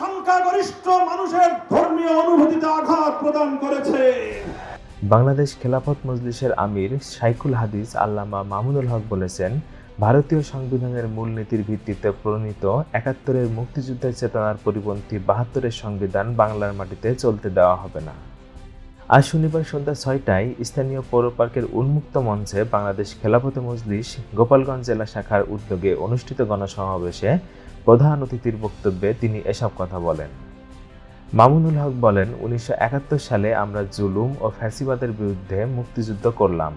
সংখ্যাগরিষ্ঠ মানুষের ধর্মীয় অনুভূতিতে আঘাত প্রদান করেছে। বাংলাদেশ খেলাফত মজলিসের আমির শাইখুল হাদিস আল্লামা মামুনুল হক বলেছেন, ভারতীয় সংবিধানের মূলনীতির ভিত্তিতে প্রণীত একাত্তরের মুক্তিযুদ্ধের চেতনার পরিপন্থী বাহাত্তরের সংবিধান বাংলার মাটিতে চলতে দেওয়া হবে না। আজ শনিবার সন্ধ্যা ছয়টায় স্থানীয় পৌর পার্কের উন্মুক্ত মঞ্চে বাংলাদেশ খেলাফত মজলিস গোপালগঞ্জ জেলা শাখার উদ্যোগে অনুষ্ঠিত গণসমাবেশে প্রধান অতিথির বক্তব্যে তিনি এসব কথা বলেন। মামুনুল হক বলেন, উনিশশো একাত্তর সালে আমরা জুলুম ও ফ্যাসিবাদের বিরুদ্ধে মুক্তিযুদ্ধ করলাম।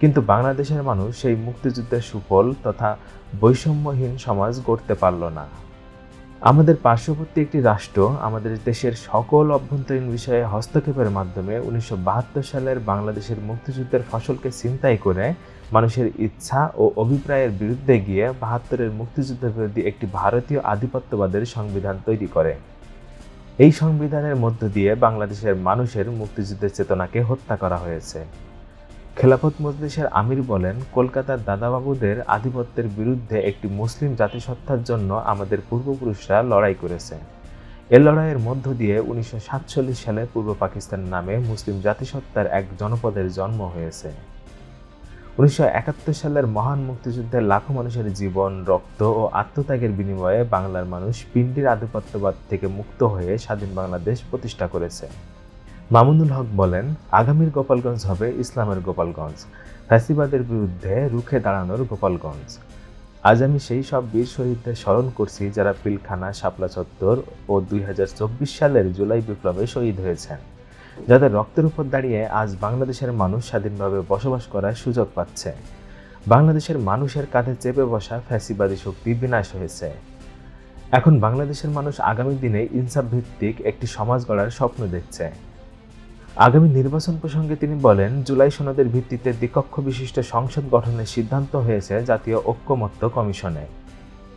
কিন্তু বাংলাদেশের মানুষ সেই মুক্তিযুদ্ধের সুফল তথা বৈষম্যহীন সমাজ গড়তে পারল না। আমাদের পার্শ্ববর্তী একটি রাষ্ট্র আমাদের দেশের সকল অভ্যন্তরীণ বিষয়ে হস্তক্ষেপের মাধ্যমে উনিশশো বাহাত্তর সালের বাংলাদেশের মুক্তিযুদ্ধের ফসলকে ছিনতাই করে মানুষের ইচ্ছা ও অভিপ্রায়ের বিরুদ্ধে গিয়ে বাহাত্তরের মুক্তিযুদ্ধ বিরোধী একটি ভারতীয় আধিপত্যবাদের সংবিধান তৈরি করে। এই সংবিধানের মধ্য দিয়ে বাংলাদেশের মানুষের মুক্তিযুদ্ধের চেতনাকে হত্যা করা হয়েছে। খেলাফত মজলিসের আমির বলেন, কলকাতার দাদাবাবুদের আধিপত্যের বিরুদ্ধে একটি মুসলিম জাতিসত্তার জন্য আমাদের পূর্বপুরুষরা লড়াই করেছে। এ লড়াইয়ের মধ্য দিয়ে উনিশশো সাতচল্লিশ সালে পূর্ব পাকিস্তান নামে মুসলিম জাতিসত্তার এক জনপদের জন্ম হয়েছে। উনিশশো একাত্তর সালের মহান মুক্তিযুদ্ধে লাখো মানুষের জীবন, রক্ত ও আত্মত্যাগের বিনিময়ে বাংলার মানুষ পিণ্ডির আধিপত্যবাদ থেকে মুক্ত হয়ে স্বাধীন বাংলাদেশ প্রতিষ্ঠা করেছে। মামুনুল হক বলেন, আগামীর গোপালগঞ্জ হবে ইসলামের গোপালগঞ্জ, ফ্যাসিবাদের বিরুদ্ধে রুখে দাঁড়ানোর গোপালগঞ্জ। আজ আমি সেই সব বীর শহীদদের স্মরণ করছি যারা পিলখানা, শাপলা চত্বর ও দুই হাজার চব্বিশ সালের জুলাই বিপ্লবে শহীদ হয়েছেন, যাদের রক্তের উপর দাঁড়িয়ে আজ বাংলাদেশের মানুষ স্বাধীনভাবে বসবাস করার সুযোগ পাচ্ছে। বাংলাদেশের মানুষের কাঁধে চেপে বসা ফ্যাসিবাদী শক্তি বিনাশ হয়েছে। এখন বাংলাদেশের মানুষ আগামী দিনে ইনসাফ ভিত্তিক একটি সমাজ গড়ার স্বপ্ন দেখছে। আগামী নির্বাচন প্রসঙ্গে তিনি বলেন, জুলাই সনদের ভিত্তিতে দ্বিকক্ষ বিশিষ্ট সংসদ গঠনের সিদ্ধান্ত হয়েছে জাতীয় ঐক্যমত্য কমিশনে।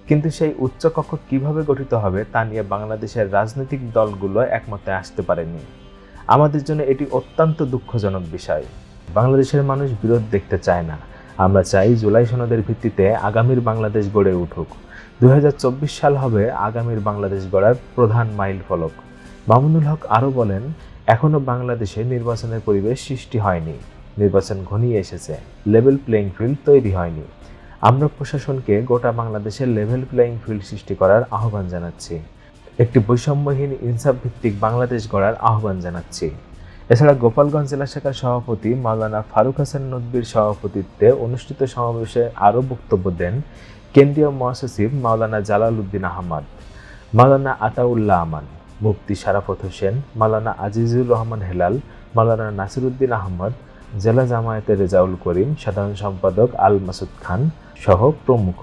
কিন্তু সেই উচ্চকক্ষ কীভাবে গঠিত হবে তা নিয়ে বাংলাদেশের রাজনৈতিক দলগুলো একমতে আসতে পারেনি। আমাদের জন্য এটি অত্যন্ত দুঃখজনক বিষয়। বাংলাদেশের মানুষ বিরোধ দেখতে চায় না। আমরা চাই জুলাই সনদের ভিত্তিতে আগামীর বাংলাদেশ গড়ে উঠুক। দুই হাজার চব্বিশ সাল হবে আগামীর বাংলাদেশ গড়ার প্রধান মাইল ফলক মামুনুল হক আরও বলেন এখনও বাংলাদেশে নির্বাচনের পরিবেশ সৃষ্টি হয়নি। নির্বাচন ঘনিয়ে এসেছে। লেভেল প্লেইং ফিল্ড তৈরি হয়নি। আমরা প্রশাসনকে গোটা বাংলাদেশের লেভেল প্লেইং ফিল্ড সৃষ্টি করার আহ্বান জানাচ্ছি। একটি বৈষম্যহীন ইনসাফ ভিত্তিক বাংলাদেশ গড়ার আহ্বান জানাচ্ছি। এছাড়া গোপালগঞ্জ জেলা শাখার সভাপতি মাওলানা ফারুক হাসান নদবির সভাপতিত্বে অনুষ্ঠিত সমাবেশে আরও বক্তব্য দেন কেন্দ্রীয় মহাসচিব মাওলানা জালাল উদ্দিন আহমদ, মাওলানা আতাউল্লাহ আমান। মুফতি শারাফত হোসেন, মালানা আজিজুর রহমান হেলাল, মালানা নাসিরুদ্দিন আহমদ, জেলা জামায়াতের রেজাউল করিম, সাধারণ সম্পাদক আল মাসুদ খান সহ প্রমুখ।